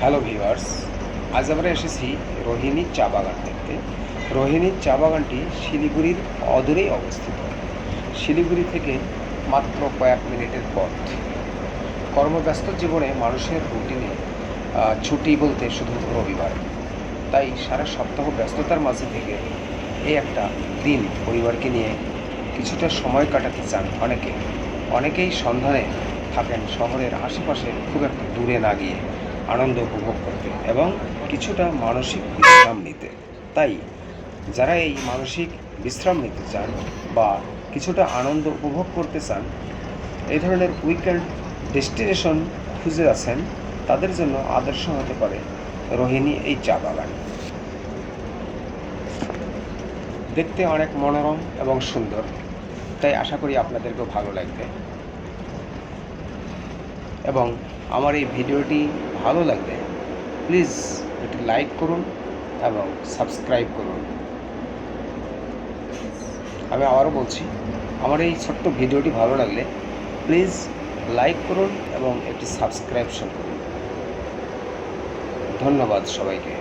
Hello viewers আজ আমরা এসেছি রোহিণী চা বাগান দেখতে। রোহিণীর চা বাগানটি শিলিগুড়ির অদূরেই অবস্থিত। শিলিগুড়ি থেকে মাত্র কয়েক মিনিটের পথ। কর্মব্যস্ত জীবনে মানুষের রুটিনে ছুটি বলতে শুধু রবিবার। তাই সারা সপ্তাহ ব্যস্ততার মাঝে থেকে এই একটা দিন পরিবারকে নিয়ে কিছুটা সময় কাটাতে চান অনেকে। অনেকেই সন্ধানে থাকেন শহরের আশেপাশে খুব একটা দূরে না গিয়ে। আনন্দ উপভোগ করতে এবং কিছুটা মানসিক বিশ্রাম নিতে তাই যারা এই মানসিক বিশ্রাম নিতে চান বা কিছুটা আনন্দ উপভোগ করতে চান, এই ধরনের উইকেন্ড ডেস্টিনেশন খুঁজে আছেন, তাদের জন্য আদর্শ হতে পারে রোহিণী এই চা বাগান। দেখতে অনেক মনোরম এবং সুন্দর, তাই আশা করি আপনাদেরকেও ভালো লাগবে। এবং আমার এই ভিডিওটি ভালো লাগবে প্লিজ একটু লাইক করুন এবং সাবস্ক্রাইব করুন। আমি আবারও বলছি, আমার এই ছোট্ট ভিডিওটি ভালো লাগলে প্লিজ লাইক করুন এবং একটি সাবস্ক্রাইবশন করুন। ধন্যবাদ সবাইকে।